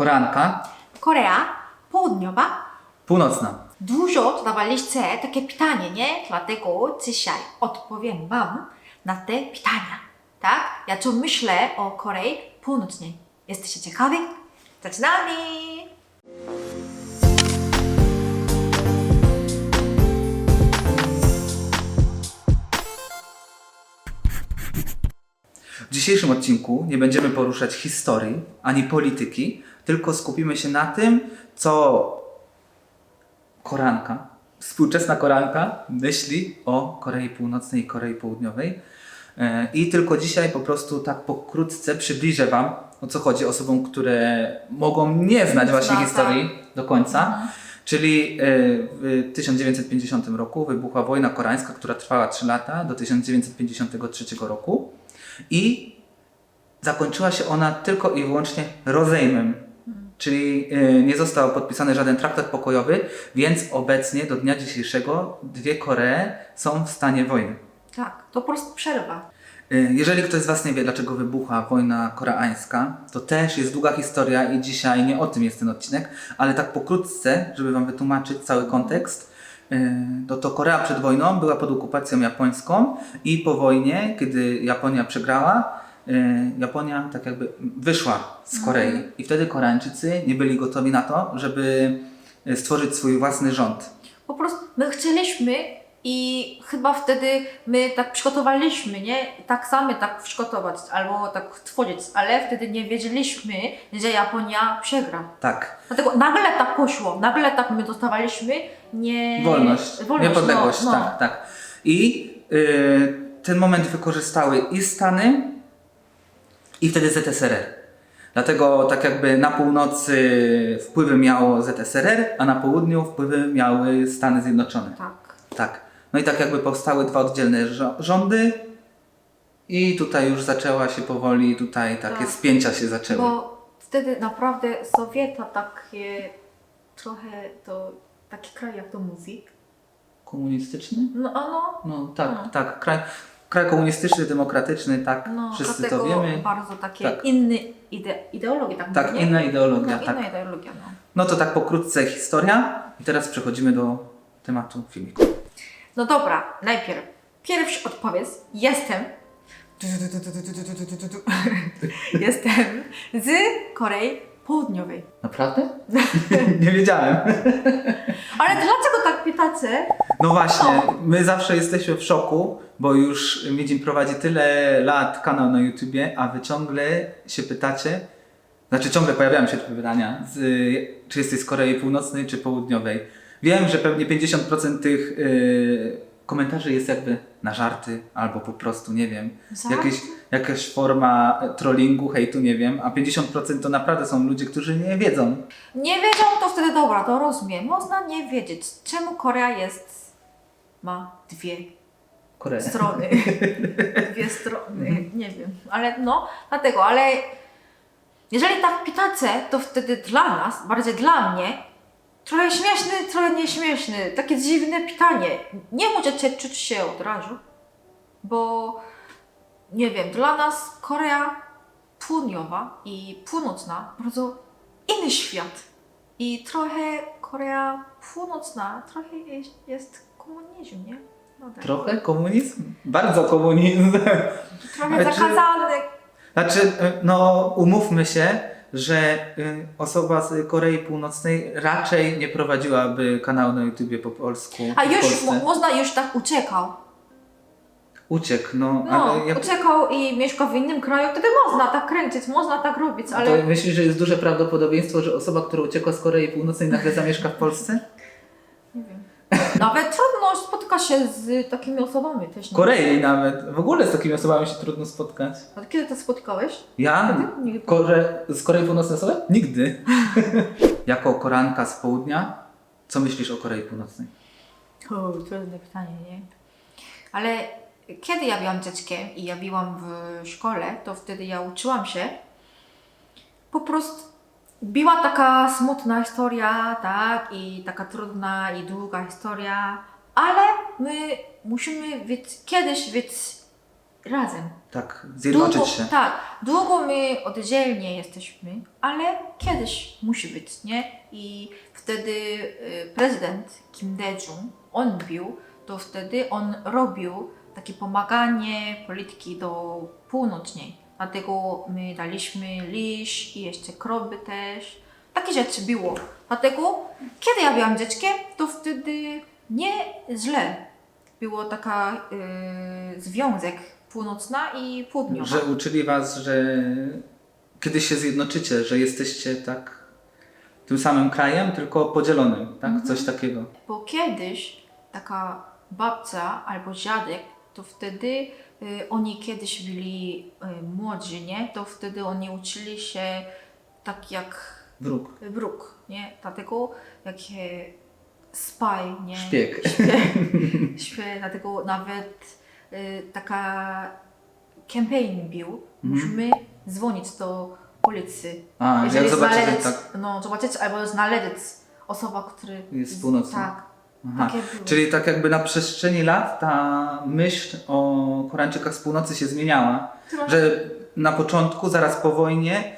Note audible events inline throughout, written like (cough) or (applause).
Koreanka, Korea Południowa. północna. Dużo zadawaliście takie pytanie, nie? Dlatego dzisiaj odpowiem Wam na te pytania. Tak? Ja co myślę o Korei Północnej. Jesteście ciekawi? Zaczynamy! W dzisiejszym odcinku nie będziemy poruszać historii ani polityki, tylko skupimy się na tym, co Koranka, współczesna Koranka myśli o Korei Północnej i Korei Południowej. E, I tylko dzisiaj po prostu tak pokrótce przybliżę Wam, o co chodzi osobom, które mogą nie znać właśnie Zna, historii do końca. Czyli e, w 1950 roku wybuchła wojna koreańska, która trwała 3 lata do 1953 roku i zakończyła się ona tylko i wyłącznie rozejmem. Czyli e, nie został podpisany żaden traktat pokojowy, więc obecnie do dnia dzisiejszego dwie Koree są w stanie wojny. Tak, to po prostu przerwa. E, Jeżeli ktoś z Was nie wie, dlaczego wybuchła wojna koreańska, to też jest długa historia i dzisiaj nie o tym jest ten odcinek, ale tak pokrótce, żeby Wam wytłumaczyć cały kontekst, e, to, to Korea przed wojną była pod okupacją japońską i po wojnie, kiedy Japonia przegrała, Japonia tak jakby wyszła z Korei i wtedy Koreańczycy nie byli gotowi na to, żeby e, stworzyć swój własny rząd. Po prostu my chcieliśmy i chyba wtedy my tak przygotowaliśmy, nie? Tak sami tak przygotować albo tak tworzyć, ale wtedy nie wiedzieliśmy, że Japonia przegra. Tak. Dlatego nagle tak poszło, nagle tak my dostawaliśmy nie... Wolność, niepodległość, no, no. tak, tak. I y, ten moment wykorzystały i Stany, i wtedy ZSRR. Dlatego tak jakby na północy wpływy miało ZSRR, a na południu wpływy miały Stany Zjednoczone. Tak. Tak. No i tak jakby powstały dwa oddzielne rządy i tutaj już zaczęła się powoli, tutaj takie Tak. spięcia się zaczęły. Bo wtedy naprawdę Sowieta takie trochę to taki kraj, jak to mówi. Komunistyczny? No, no, No tak, No. tak. Kraj, kraj komunistyczny, demokratyczny, tak, no wszyscy to wiemy. bardzo takie Tak. inne ide ideologie, tak Tak, mówię, inna ideologia, no, tak. inna ideologia, no. No to tak pokrótce historia i teraz przechodzimy do tematu filmiku. No dobra, najpierw. Pierwszy odpowiedz. Jestem. (laughs) Jestem z Korei Południowej. Naprawdę? (laughs) Nie wiedziałem. Ale dlaczego tak pytacie? No właśnie, my zawsze jesteśmy w szoku, bo już Miedzin prowadzi tyle lat kanał na YouTubie, a wy ciągle się pytacie, znaczy ciągle pojawiają się te pytania, z, czy jesteś z Korei Północnej czy Południowej. Wiem, że pewnie 50% tych y, komentarzy jest jakby na żarty, albo po prostu, nie wiem, Żarty? jakieś, jakaś forma trollingu, hejtu, nie wiem, a 50% to naprawdę są ludzie, którzy nie wiedzą. Nie wiedzą, to wtedy dobra, to rozumiem. Można nie wiedzieć, czemu Korea jest. ma dwie Korea. strony. (laughs) Dwie strony, nie wiem. Ale no, dlatego, ale jeżeli tak pytacie, to wtedy dla nas, bardziej dla mnie, trochę śmieszny, trochę nieśmieszny, takie dziwne pytanie. Nie możecie czuć się od razu, bo nie wiem, dla nas Korea Południowa i Północna bardzo inny świat. I trochę Korea Północna, trochę jest, jest komunizm, nie? No tak. Trochę komunizm? Bardzo komunizm. Trochę zakazany. Znaczy, no umówmy się, że y, osoba z Korei Północnej raczej nie prowadziłaby kanału na YouTubie po polsku. A już można już tak uciekał. Uciekł, no, No, ale jak, uciekał i mieszkał w innym kraju, wtedy można tak kręcić, można tak robić, ale to myślisz, że jest duże prawdopodobieństwo, że osoba, która uciekła z Korei Północnej nagle zamieszka w Polsce? nie wiem. Nawet trudno spotkać się z takimi osobami też. W nie? Korei nawet. W ogóle z takimi osobami się trudno spotkać. A kiedy to spotkałeś? Ja? Kiedy? Nie. Kore... Z Korei Północnej osobę? Nigdy. (laughs) jako Koranka z południa, co myślisz o Korei Północnej? O, trudne pytanie, nie? Ale kiedy ja byłam dzieckiem i ja byłam w szkole, to wtedy ja uczyłam się. Po prostu była taka smutna historia, tak, i taka trudna i długa historia, ale my musimy wiedzieć, kiedyś Tak, razem. zjednoczyć długo, się. Tak, długo my oddzielnie jesteśmy, ale kiedyś musi być, nie? I wtedy y, prezydent Kim Dae-jung, on był, to wtedy on robił takie pomaganie polityki do północnej. Dlatego my daliśmy liść i jeszcze kroby też. Takie rzeczy było. Dlatego, kiedy ja byłam dzieckiem, to wtedy nie źle. Było taka y, związek północna i południowa. Że uczyli was, że kiedyś się zjednoczycie, że jesteście tak tym samym krajem, tylko podzielonym, tak? Mhm. Coś takiego. Bo kiedyś taka babcia albo dziadek, to wtedy oni kiedyś byli y, młodzi, nie? To wtedy oni uczyli się tak jak Wróg. wróg, nie? Dlatego jakie spy, nie? Szpieg. Śpiew, (laughs) dlatego nawet y, taka campaign był, Mhm. musimy dzwonić do policji. A, Jeżeli jak zobaczycie, znaleźć, tak. no, zobaczyć albo znaleźć osoba, który Jest z północy. Tak, Aha. Czyli tak jakby na przestrzeni lat ta myśl o Koreańczykach z północy się zmieniała. Trochę- Że na początku, zaraz po wojnie,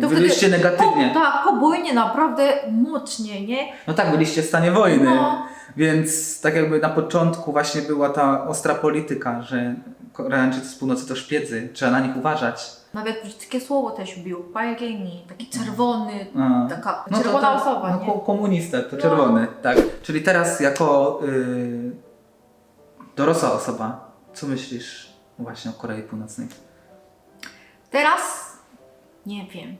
To byliście wtedy- negatywnie. Po, tak, po wojnie naprawdę mocniej, nie? No tak, byliście w stanie wojny. No. Więc tak jakby na początku właśnie była ta ostra polityka, że Koreańczycy z północy to szpiedzy, trzeba na nich uważać. Nawet brzydkie słowo też było, palgieni, taki czerwony, A. taka No to- czerwona to, osoba, no, nie? ko- komunista, to No. czerwony, tak. Czyli teraz jako y, dorosła osoba, co myślisz właśnie o Korei Północnej? Teraz nie wiem.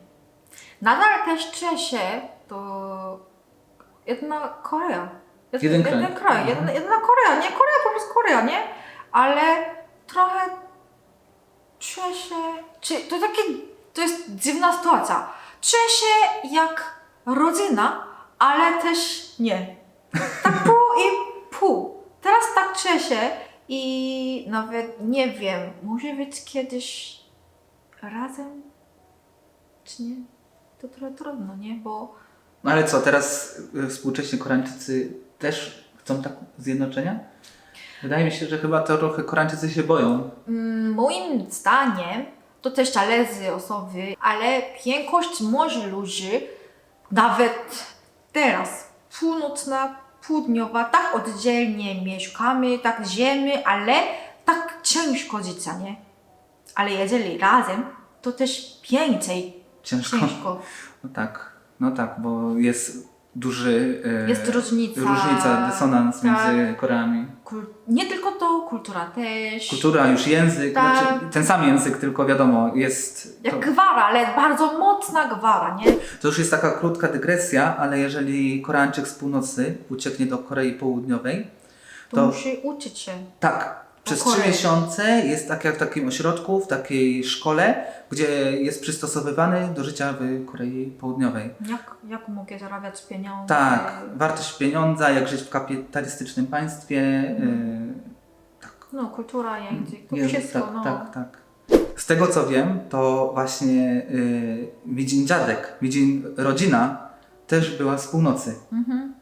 Nadal też czuję się to jedna Korea. Jed, Jeden kraj. Jeden kraj, Mhm. jedna, jedna Korea, nie Korea, po prostu Korea, nie? Ale trochę czuję się, czy, to takie, to jest dziwna sytuacja. Czuję się jak rodzina, ale też nie. Tak (laughs) pół i pół. Teraz tak czuję się i nawet nie wiem, może być kiedyś razem, czy nie? To trochę trudno, nie? Bo No ale co, teraz y, współcześni Koreańczycy też chcą tak zjednoczenia? Wydaje mi się, że chyba to trochę Koreańczycy się boją. mm, moim zdaniem to też zależy osoby, ale większość może ludzi, nawet teraz, północna, południowa, tak oddzielnie mieszkamy, tak żyjemy, ale tak ciężko życia, nie? Ale jeżeli razem, to też więcej Ciężko. ciężko. (laughs) No tak, no tak, bo jest duży... y, Jest różnica. Różnica, dysonans Tak. między Koreami. Kul- nie tylko to, kultura też. Kultura, już język, Tak. znaczy ten sam język, tylko wiadomo, jest. To, Jak gwara, ale bardzo mocna gwara, nie? to już jest taka krótka dygresja, ale jeżeli Koreańczyk z północy ucieknie do Korei Południowej, To, To- musi uczyć się. tak, przez trzy miesiące jest tak jak w takim ośrodku, w takiej szkole, gdzie jest przystosowywany do życia w Korei Południowej. Jak, jak mogę zarabiać pieniądze? Tak, wartość pieniądza, jak żyć w kapitalistycznym państwie. y, tak. No, kultura, język, to Jezus, wszystko, tak, no. tak, tak. Z tego co wiem, to właśnie y, Midzin dziadek, Midzin rodzina też była z północy. Mhm.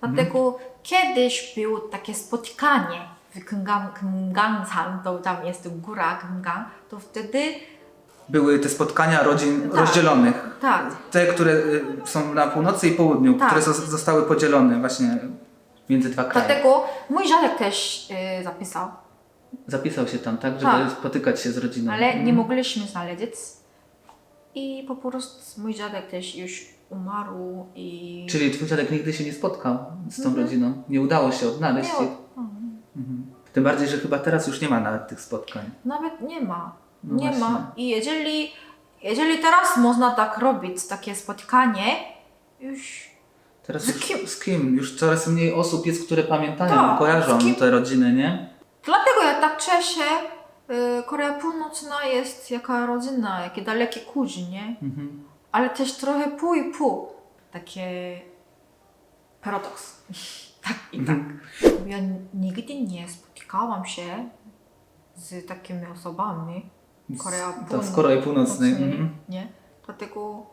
Dlatego kiedyś było takie spotkanie w Gymgangsan, to tam jest góra Gymgang, to wtedy, Były te spotkania rodzin Tak. rozdzielonych. tak, Te, które y, są na północy i południu, Tak. które zos- zostały podzielone właśnie między dwa kraje. dlatego mój dziadek też y, zapisał, Zapisał się tam, tak, żeby Tak. spotykać się z rodziną. ale nie Mhm. mogliśmy znaleźć i po prostu mój dziadek też już umarł i... Czyli twój dziadek nigdy się nie spotkał z tą Mhm. rodziną. Nie udało się odnaleźć Nie. Tym bardziej, że chyba teraz już nie ma nawet tych spotkań. Nawet nie ma. No nie właśnie. ma. I jeżeli, jeżeli teraz można tak robić, takie spotkanie, już Teraz Z już kim? z kim? Już coraz mniej osób jest, które pamiętają, Tak, kojarzą te rodziny, nie? Dlatego ja tak cieszę, y, Korea Północna jest jaka rodzina, jakie dalekie kuzyn, nie? Mhm. Ale też trochę pół i pół. Takie paradoks. Tak i tak. Mhm. Bo Ja nigdy nie spotykałam się z takimi osobami. Korea z Korei Północnej. Mhm. Nie? Dlatego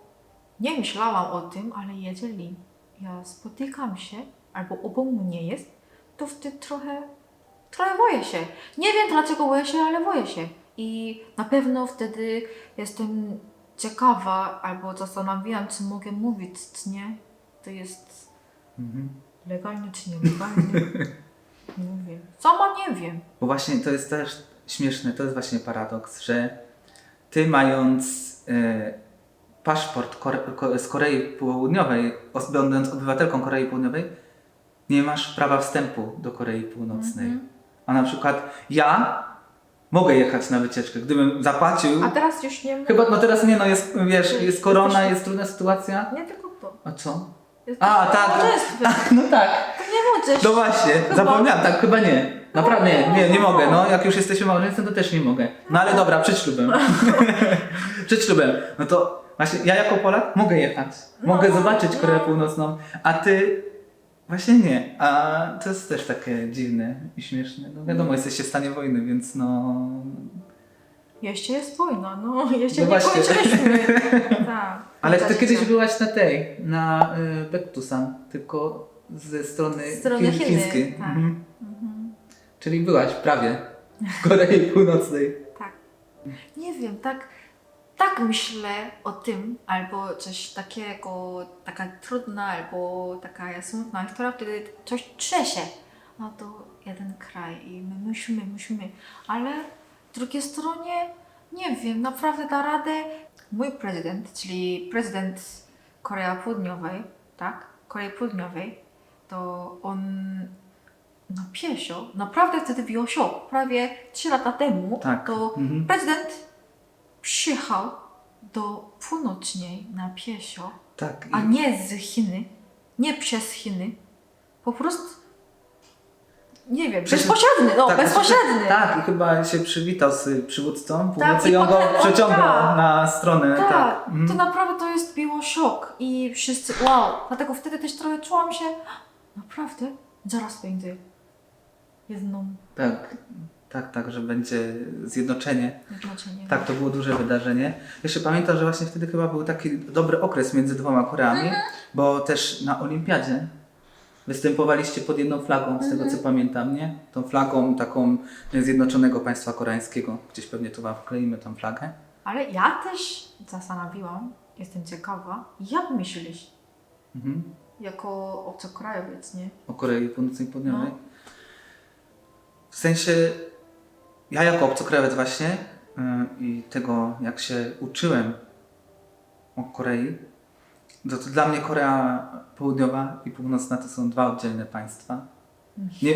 nie myślałam o tym, ale jeżeli ja spotykam się, albo obok mnie jest, to wtedy trochę trochę boję się. Nie wiem dlaczego boję się, ale boję się. I na pewno wtedy jestem ciekawa albo zastanawiam, czy mogę mówić, czy nie. To jest Mhm. Legalnie, czy nielegalnie. (laughs) nie wiem. Sama nie wiem. Bo właśnie to jest też śmieszne, to jest właśnie paradoks, że ty mając e, paszport Kore, Ko- z Korei Południowej, os- będąc obywatelką Korei Południowej, nie masz prawa wstępu do Korei Północnej. Mhm. A na przykład ja mogę jechać na wycieczkę, gdybym zapłacił. A teraz już nie. Chyba, no teraz nie, no jest, wiesz, jest korona, jest trudna sytuacja. Nie tylko to. A co? Jest A, tak. No tak. To nie możesz. No właśnie, Chyba. zapomniałem, tak, chyba nie. Naprawdę nie, nie, nie mogę. No, jak już jesteśmy małżeństwem, to też nie mogę. No ale dobra, przed ślubem. (laughs) przed ślubem. No to właśnie ja jako Polak mogę jechać. Mogę No, zobaczyć no. Koreę Północną, a ty właśnie nie. A to jest też takie dziwne i śmieszne. No wiadomo, jesteście w stanie wojny, więc no... Jeszcze jest wojna, no. (laughs) Jeszcze No nie właśnie. kończyliśmy. (laughs) tak. Ale ty kiedyś się. byłaś na tej, na y, Bektusan, tylko ze strony, Z strony chin- chińskiej. tak. Mhm. Czyli byłaś prawie w Korei Północnej. Tak. Nie wiem, tak, tak myślę o tym, albo coś takiego, taka trudna, albo taka smutna historia, wtedy coś trzecie. No to jeden kraj i my musimy, musimy. Ale z drugiej stronie, nie wiem, naprawdę da radę. Mój prezydent, czyli prezydent Korei Południowej, tak? Korei Południowej, to on na piesio, naprawdę wtedy szok. Prawie 3 lata temu Tak. to Mhm. prezydent przyjechał do północnej na piesio, Tak. a nie z Chiny, nie przez Chiny. Po prostu, nie wiem, bezpośredny, no, tak, bezpośredny. Tak, i chyba się przywitał z przywódcą północy Tak, i on go on- przeciągnął tak. na stronę. Tak, Tak. Mhm. to naprawdę to jest było szok i wszyscy, wow, dlatego wtedy też trochę czułam się, naprawdę, zaraz będzie jedną tak. Tak, tak, że będzie zjednoczenie. jednoczenie. Tak, to było duże wydarzenie. Jeszcze pamiętam, że właśnie wtedy chyba był taki dobry okres między dwoma Koreami, Mhm. bo też na olimpiadzie występowaliście pod jedną flagą, z tego Mhm. co pamiętam, nie? Tą flagą taką Zjednoczonego Państwa Koreańskiego. Gdzieś pewnie tu wam wkleimy tą flagę. Ale ja też zastanawiałam, jestem ciekawa, jak myślisz, Mhm. jako obcokrajowiec, nie? O Korei Północnej i Południowej. No. W sensie, ja jako obcokrajowiec właśnie yy, i tego, jak się uczyłem o Korei, to, to dla mnie Korea Południowa i Północna to są dwa oddzielne państwa. Nie,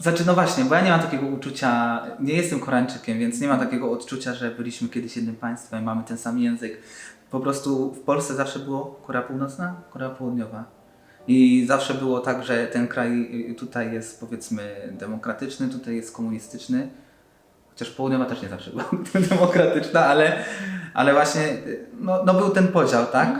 znaczy, no właśnie, bo ja nie mam takiego uczucia, nie jestem Koreańczykiem, więc nie mam takiego odczucia, że byliśmy kiedyś jednym państwem, mamy ten sam język. Po prostu w Polsce zawsze było Korea Północna, Korea Południowa. I zawsze było tak, że ten kraj y, tutaj jest powiedzmy demokratyczny, tutaj jest komunistyczny. Chociaż południowa też nie zawsze była (laughs) demokratyczna, ale, ale właśnie y, no, no był ten podział, tak?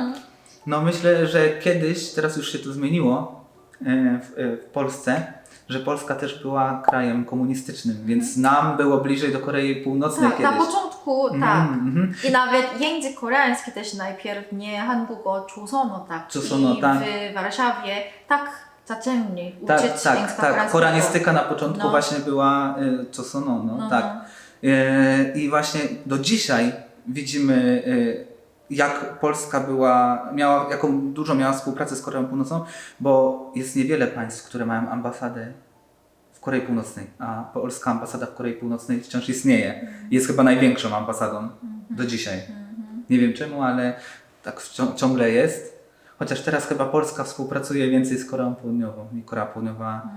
No myślę, że kiedyś, teraz już się to zmieniło e, w, e, w Polsce, że Polska też była krajem komunistycznym, więc mhm. nam było bliżej do Korei Północnej tak, kiedyś. Na początku mhm, tak. Mm, -hmm. I nawet język koreański też najpierw nie Hangugo czusono tak. Czusono, tak. w Warszawie tak zaczęli uczyć tak, języka Tak, tak. Koranistyka na początku no. właśnie była y, no, no tak. No. I właśnie do dzisiaj widzimy jak Polska była, miała, jaką dużo miała współpracę z Koreą Północną, bo jest niewiele państw, które mają ambasadę w Korei Północnej, a polska ambasada w Korei Północnej wciąż istnieje. Jest chyba największą ambasadą do dzisiaj. Nie wiem czemu, ale tak ciągle jest. Chociaż teraz chyba Polska współpracuje więcej z Koreą Południową i Korea Południowa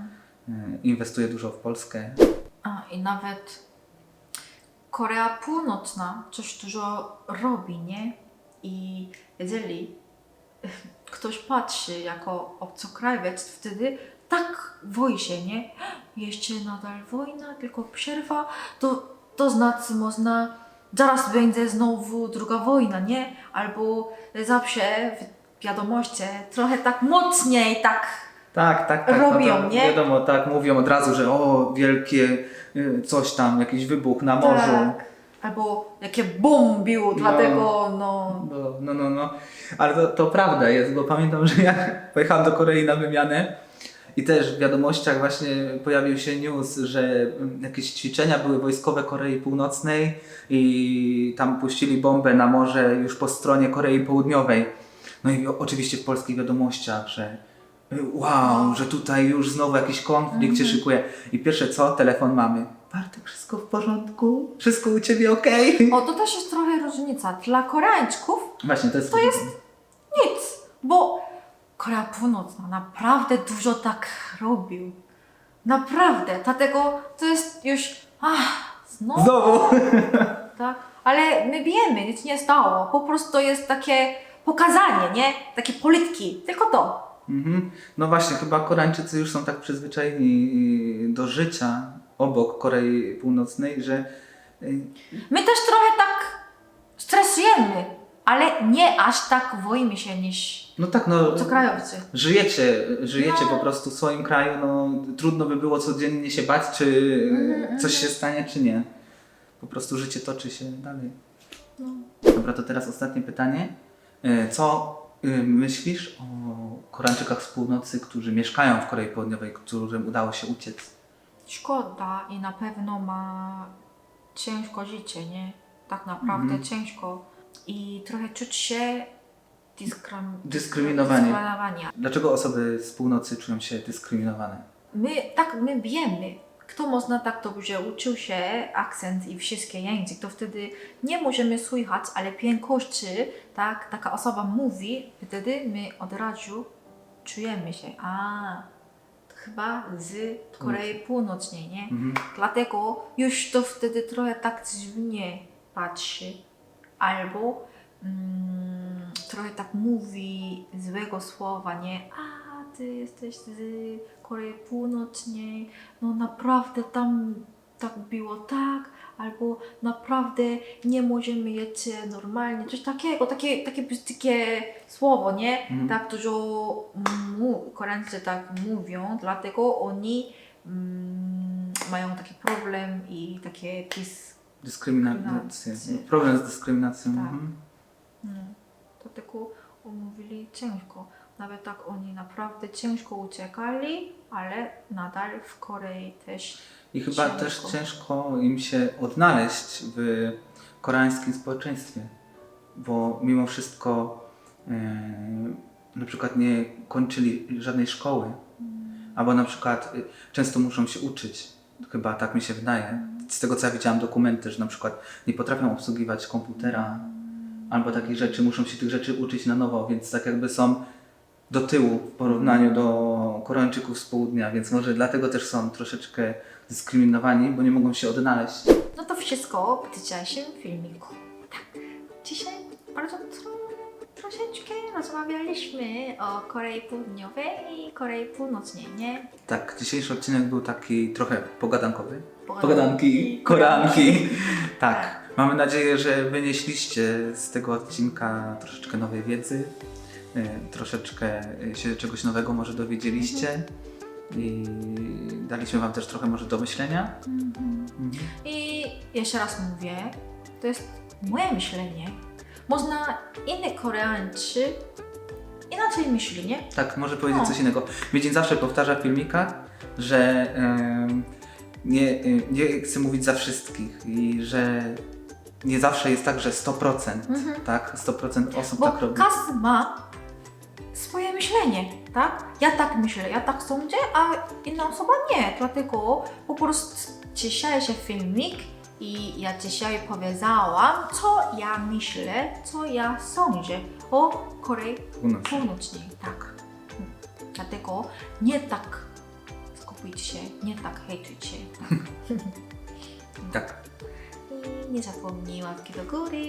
e, inwestuje dużo w Polskę. A, I nawet Korea Północna coś dużo robi, nie? I jeżeli ktoś patrzy jako obcokrajowiec, wtedy tak boi się, nie? Jeszcze nadal wojna, tylko przerwa, to, to znaczy można, zaraz będzie znowu druga wojna, nie? Albo zawsze w wiadomości trochę tak mocniej, tak Tak, tak, tak. Robią, no nie? Wiadomo, tak, mówią od razu, że o, wielkie y, coś tam, jakiś wybuch na morzu. Tak. Albo jakie bum bił, dlatego no... No, no, no, no. Ale to, to prawda jest, bo pamiętam, że jak pojechałem do Korei na wymianę I też w wiadomościach właśnie pojawił się news, że jakieś ćwiczenia były wojskowe Korei Północnej i tam puścili bombę na morze już po stronie Korei Południowej. No i oczywiście w polskich wiadomościach, że wow, że tutaj już znowu jakiś konflikt się szykuje. I pierwsze co, telefon mamy. Bartek, wszystko w porządku? Wszystko u Ciebie okej? O, to też jest trochę różnica. Dla Koreańczyków Właśnie, to jest... To jest- nic, bo Korea Północna naprawdę dużo tak robił. Naprawdę, dlatego to jest już, ach, znowu, Znowu! (laughs) tak? Ale my wiemy, nic nie stało, po prostu to jest takie pokazanie, nie? Takie polityki, tylko to. Mhm. No właśnie, chyba Koreańczycy już są tak przyzwyczajeni do życia obok Korei Północnej, że y, My też trochę tak stresujemy, ale nie aż tak boimy się niż no tak, no co krajowcy. żyjecie, żyjecie No. po prostu w swoim kraju, no trudno by było codziennie się bać, czy Mhm, coś się stanie, czy nie. Po prostu życie toczy się dalej. No. Dobra, to teraz ostatnie pytanie. Y, Co y, myślisz o Koreańczykach z północy, którzy mieszkają w Korei Południowej, którym udało się uciec? Szkoda i na pewno ma ciężko życie, nie? Tak naprawdę ciężko. I trochę czuć się dyskrim... Dyskryminowani. dyskryminowani. Dlaczego osoby z północy czują się dyskryminowane? My, tak, my wiemy, kto można tak dobrze uczył się akcent i wszystkie języki, to wtedy nie możemy słychać, ale większości, tak, taka osoba mówi, wtedy my od razu czujemy się, a chyba z Korei Północnej, nie? Mhm. Dlatego już to wtedy trochę tak dziwnie patrzy. Albo mm, trochę tak mówi złego słowa, nie? A, ty jesteś z Korei Północnej, no naprawdę tam tak było tak, albo naprawdę nie możemy jeść normalnie, coś takiego, takie, takie brzydkie słowo, nie? Mhm. Tak dużo mu, tak mówią, dlatego oni mm, mają taki problem i takie dis... Dyskryminację. Dyskryminację. Problem z dyskryminacją. Tak. Mhm. No, dlatego mówili ciężko. Nawet tak oni naprawdę ciężko uciekali, ale nadal w Korei też I chyba Ciężko. też ciężko im się odnaleźć w koreańskim społeczeństwie, bo mimo wszystko e, na przykład nie kończyli żadnej szkoły, albo na przykład y, często muszą się uczyć, chyba tak mi się wydaje. Z tego co ja widziałam dokumenty, że na przykład nie potrafią obsługiwać komputera, albo takich rzeczy, muszą się tych rzeczy uczyć na nowo, więc tak jakby są do tyłu w porównaniu do Koreańczyków z południa, więc może dlatego też są troszeczkę dyskryminowani, bo nie mogą się odnaleźć. No to wszystko w dzisiejszym filmiku. Tak, dzisiaj bardzo tro, troszeczkę rozmawialiśmy o Korei Południowej i Korei Północnej, nie? Tak, dzisiejszy odcinek był taki trochę pogadankowy. Pogadanki. Pogadanki, koranki. Tak. Tak. Mamy nadzieję, że wynieśliście z tego odcinka troszeczkę nowej wiedzy, troszeczkę y, się czegoś nowego może dowiedzieliście i daliśmy Wam też trochę może do myślenia. Mhm. I jeszcze raz mówię, to jest moje myślenie. Można inny Koreańczy inaczej myśli, nie? Tak, może powiedzieć No. coś innego. Miedzin zawsze powtarza w filmikach, że em, nie, y, nie chce mówić za wszystkich i że nie zawsze jest tak, że 100%, Mhm. tak? 100% osób Bo tak robi. każdy ma swoje myślenie, tak? Ja tak myślę, ja tak sądzę, a inna osoba nie. Dlatego po prostu dzisiejszy filmik i ja dzisiaj powiedziałam, co ja myślę, co ja sądzę o Korei Północ. Północnej, tak. Dlatego nie tak skupujcie się, nie tak hejtujcie. Tak. (laughs) Tak. nie zapomniła łapki do góry,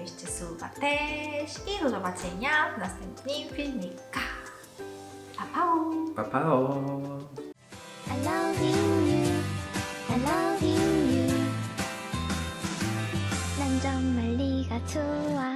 jeszcze suba też i do zobaczenia w następnym filmikach. Pa, pau! Pa, pao! I love you, you. I love you, you. 난 정말 네가 좋아.